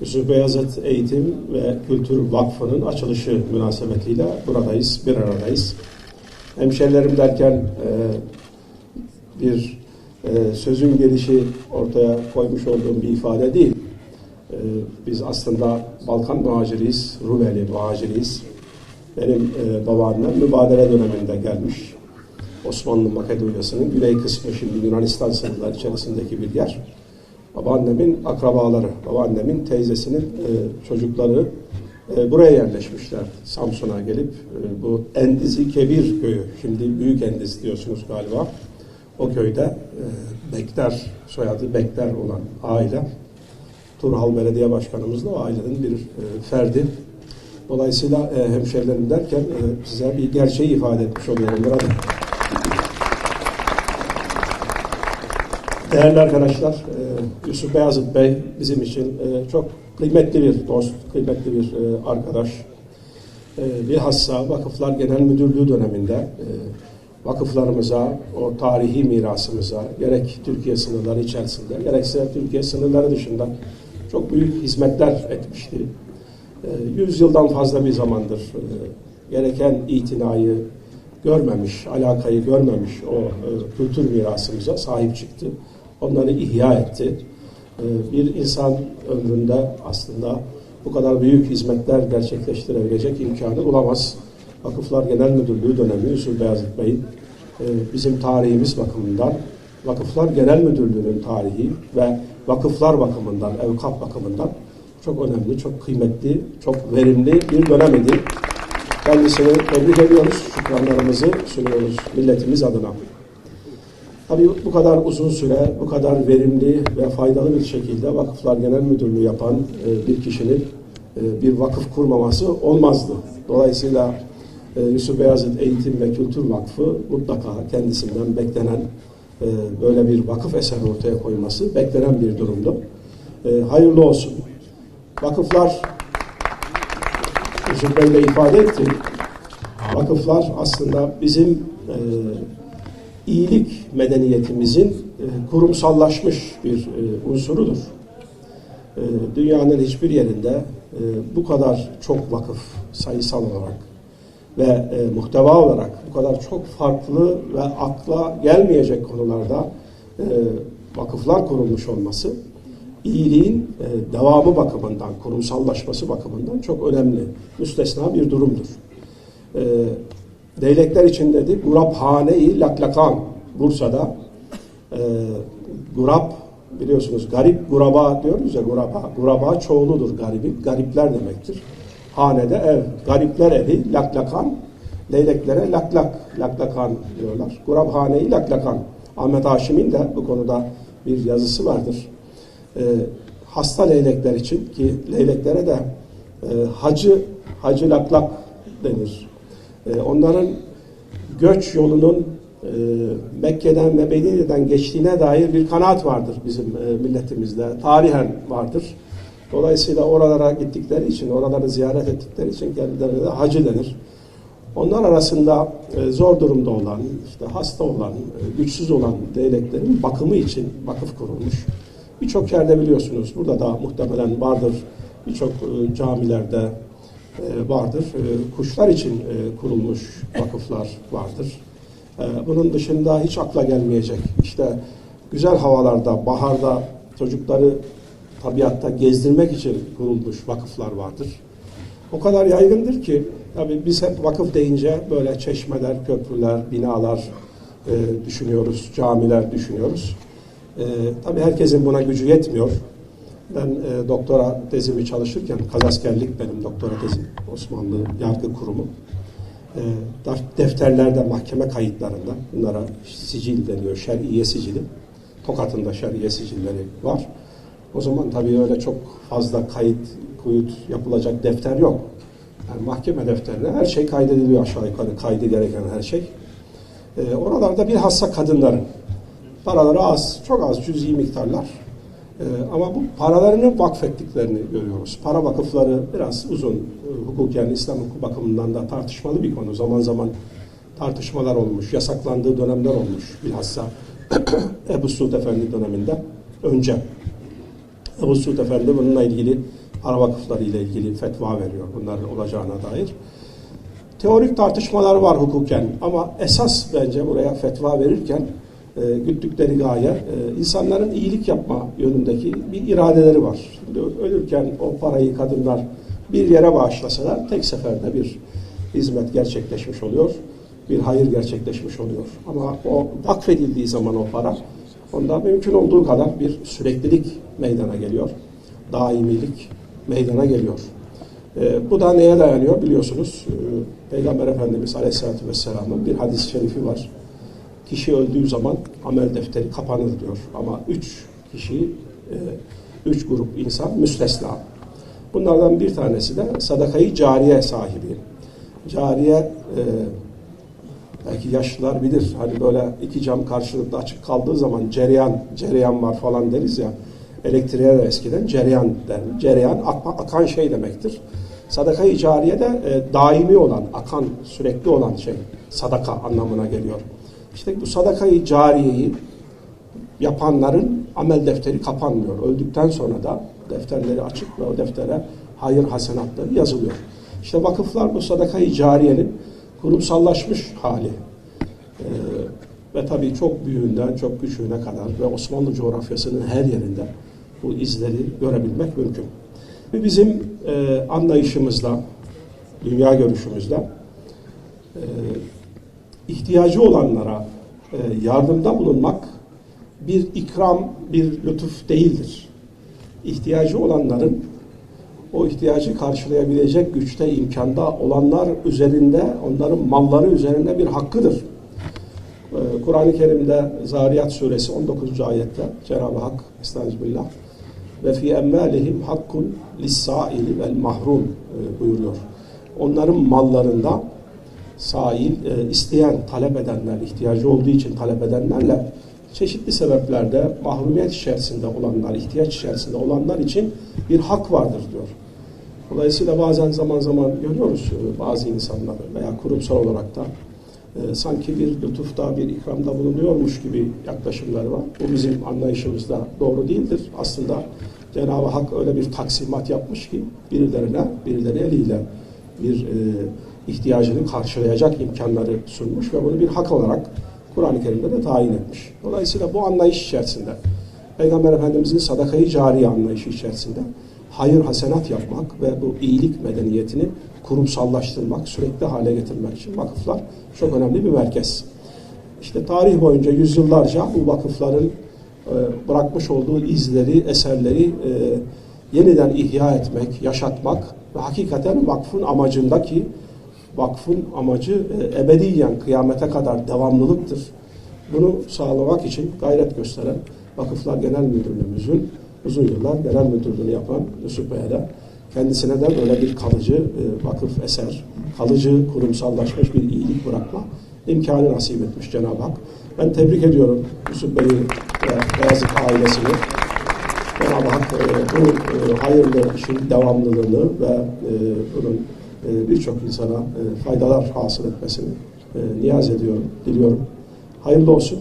Yusuf Beyazıt Eğitim ve Kültür Vakfı'nın açılışı münasebetiyle buradayız, bir aradayız. Hemşerilerim derken e, bir e, sözün gelişi ortaya koymuş olduğum bir ifade değil. E, biz aslında Balkan muhaciriyiz, Rumeli muhaciriyiz. Benim e, babaannem mübadele döneminde gelmiş. Osmanlı Makedonya'sının güney kısmı şimdi Yunanistan sınırları içerisindeki bir yer. Babaannemin akrabaları, babaannemin teyzesinin e, çocukları e, buraya yerleşmişler. Samsun'a gelip e, bu Endizi Kebir köyü, şimdi Büyük Endiz diyorsunuz galiba. O köyde e, Bekler, soyadı Bekler olan aile. Turhal Belediye Başkanımız da o ailenin bir e, ferdi. Dolayısıyla e, hemşerilerim derken e, size bir gerçeği ifade etmiş oluyorum burada. Değerli arkadaşlar, e, Yusuf Beyazıt Bey bizim için e, çok kıymetli bir dost, kıymetli bir e, arkadaş. Bilhassa Vakıflar Genel Müdürlüğü döneminde vakıflarımıza, o tarihi mirasımıza, gerek Türkiye sınırları içerisinde, gerekse Türkiye sınırları dışında çok büyük hizmetler etmişti. E, yüzyıldan fazla bir zamandır gereken itinayı görmemiş, alakayı görmemiş o kültür mirasımıza sahip çıktı. Onları ihya etti. E, bir insan ömründe aslında bu kadar büyük hizmetler gerçekleştirebilecek imkanı bulamaz. Vakıflar Genel Müdürlüğü dönemi Yusuf Beyazıt Bey'in e, bizim tarihimiz bakımından, Vakıflar Genel Müdürlüğü'nün tarihi ve vakıflar bakımından, evkaf bakımından çok önemli, çok kıymetli, çok verimli bir dönem idi. Kendisini tebrik ediyoruz, şükranlarımızı sunuyoruz milletimiz adına. Tabii bu kadar uzun süre, bu kadar verimli ve faydalı bir şekilde Vakıflar Genel Müdürlüğü yapan e, bir kişinin e, bir vakıf kurmaması olmazdı. Dolayısıyla e, Yusuf Beyazıt Eğitim ve Kültür Vakfı mutlaka kendisinden beklenen böyle bir vakıf eseri ortaya koyması beklenen bir durumdu. Hayırlı olsun. Vakıflar Yusuf Bey de ifade etti. Vakıflar aslında bizim iyilik medeniyetimizin e, kurumsallaşmış bir e, unsurudur. E, dünyanın hiçbir yerinde bu kadar çok vakıf sayısal olarak ve muhteva olarak bu kadar çok farklı ve akla gelmeyecek konularda vakıflar kurulmuş olması iyiliğin devamı bakımından, kurumsallaşması bakımından çok önemli, müstesna bir durumdur. Leylekler için dedi, Guraphane-i Laklakan, Bursa'da e, Gurap, biliyorsunuz garip, guraba diyoruz ya, guraba, guraba çoğuludur garibin, garipler demektir. Hanede ev, garipler evi, laklakan, leyleklere laklak, laklakan diyorlar. Guraphane-i Laklakan. Ahmet Haşim'in de bu konuda bir yazısı vardır e, hasta leylekler için ki leyleklere de e, hacı hacı laklak denir. E, onların göç yolunun e, Mekke'den ve Medine'den geçtiğine dair bir kanaat vardır bizim e, milletimizde. Tarihen vardır. Dolayısıyla oralara gittikleri için, oraları ziyaret ettikleri için kendilerine de hacı denir. Onlar arasında e, zor durumda olan, işte hasta olan, güçsüz olan leyleklerin bakımı için vakıf kurulmuş. Birçok yerde biliyorsunuz, burada da muhtemelen vardır, birçok camilerde vardır. E, kuşlar için e, kurulmuş vakıflar vardır. E, bunun dışında hiç akla gelmeyecek, işte güzel havalarda, baharda çocukları tabiatta gezdirmek için kurulmuş vakıflar vardır. O kadar yaygındır ki, tabii biz hep vakıf deyince böyle çeşmeler, köprüler, binalar e, düşünüyoruz, camiler düşünüyoruz. E, tabii herkesin buna gücü yetmiyor. Ben e, doktora tezimi çalışırken, kazaskerlik benim doktora tezim, Osmanlı Yargı Kurumu. E, defterlerde, mahkeme kayıtlarında, bunlara sicil deniyor, şer'iye sicili. Tokat'ın da şer'iye sicilleri var. O zaman tabii öyle çok fazla kayıt, kuyut yapılacak defter yok. Yani mahkeme defterine her şey kaydediliyor aşağı yukarı, kaydı gereken her şey. E, oralarda bilhassa kadınların, Paraları az, çok az cüzi miktarlar. Ee, ama bu paralarını vakfettiklerini görüyoruz. Para vakıfları biraz uzun, e, hukuken, İslam hukuku bakımından da tartışmalı bir konu. Zaman zaman tartışmalar olmuş, yasaklandığı dönemler olmuş. Bilhassa Ebu Suud Efendi döneminde önce. Ebu Suud Efendi bununla ilgili Ara vakıfları ile ilgili fetva veriyor bunların olacağına dair. Teorik tartışmalar var hukuken ama esas bence buraya fetva verirken e, güttükleri gaye e, insanların iyilik yapma yönündeki bir iradeleri var. Şimdi ölürken o parayı kadınlar bir yere bağışlasalar tek seferde bir hizmet gerçekleşmiş oluyor. Bir hayır gerçekleşmiş oluyor. Ama o vakfedildiği zaman o para onda mümkün olduğu kadar bir süreklilik meydana geliyor. Daimilik meydana geliyor. E, bu da neye dayanıyor biliyorsunuz. E, Peygamber Efendimiz Aleyhisselatü Vesselam'ın bir hadis-i şerifi var. Kişi öldüğü zaman amel defteri kapanır diyor. Ama üç kişi, e, üç grup insan müstesna. Bunlardan bir tanesi de sadakayı cariye sahibi. Cariye e, belki yaşlılar bilir. Hani böyle iki cam karşılıklı açık kaldığı zaman cereyan, cereyan var falan deriz ya. Elektriğe de eskiden cereyan der. Cereyan ak- akan şey demektir. Sadaka-i cariye de e, daimi olan, akan, sürekli olan şey. Sadaka anlamına geliyor. İşte bu sadaka-i cariyeyi yapanların amel defteri kapanmıyor. Öldükten sonra da defterleri açık ve o deftere hayır hasenatları yazılıyor. İşte vakıflar bu sadaka-i cariyenin kurumsallaşmış hali. Ee, ve tabii çok büyüğünden çok küçüğüne kadar ve Osmanlı coğrafyasının her yerinde bu izleri görebilmek mümkün. Bizim e, anlayışımızda, dünya görüşümüzde e, ihtiyacı olanlara e, yardımda bulunmak bir ikram, bir lütuf değildir. İhtiyacı olanların o ihtiyacı karşılayabilecek güçte, imkanda olanlar üzerinde, onların malları üzerinde bir hakkıdır. Ee, Kur'an-ı Kerim'de Zariyat suresi 19. ayette Cenab-ı Hak Estağfirullah ve fi emmalihim hakkun lis-saili vel mahrum e, buyuruyor. Onların mallarında sail, e, isteyen, talep edenler, ihtiyacı olduğu için talep edenlerle çeşitli sebeplerde mahrumiyet içerisinde olanlar, ihtiyaç içerisinde olanlar için bir hak vardır diyor. Dolayısıyla bazen zaman zaman görüyoruz e, bazı insanları veya kurumsal olarak da e, sanki bir lütufta, bir ikramda bulunuyormuş gibi yaklaşımları var. Bu bizim anlayışımızda doğru değildir. Aslında Cenab-ı Hak öyle bir taksimat yapmış ki birilerine, birileri eliyle bir e, ihtiyacını karşılayacak imkanları sunmuş ve bunu bir hak olarak Kur'an-ı Kerim'de de tayin etmiş. Dolayısıyla bu anlayış içerisinde Peygamber Efendimizin sadakayı cariye anlayışı içerisinde hayır hasenat yapmak ve bu iyilik medeniyetini kurumsallaştırmak, sürekli hale getirmek için vakıflar çok önemli bir merkez. İşte tarih boyunca yüzyıllarca bu vakıfların e, bırakmış olduğu izleri, eserleri e, yeniden ihya etmek, yaşatmak ve hakikaten vakfın amacındaki vakfın amacı e, ebediyen kıyamete kadar devamlılıktır. Bunu sağlamak için gayret gösteren Vakıflar Genel Müdürlüğümüzün uzun yıllar genel müdürlüğünü yapan Yusuf Bey'e de kendisine de böyle bir kalıcı e, vakıf eser, kalıcı kurumsallaşmış bir iyilik bırakma imkanı nasip etmiş Cenab-ı Hak. Ben tebrik ediyorum Yusuf Bey'i ve Beyazıt ailesini. Cenab-ı Hak e, bu e, hayırlı işin devamlılığını ve e, bunun birçok insana e, faydalar hasıl etmesini e, niyaz ediyorum, diliyorum. Hayırlı olsun.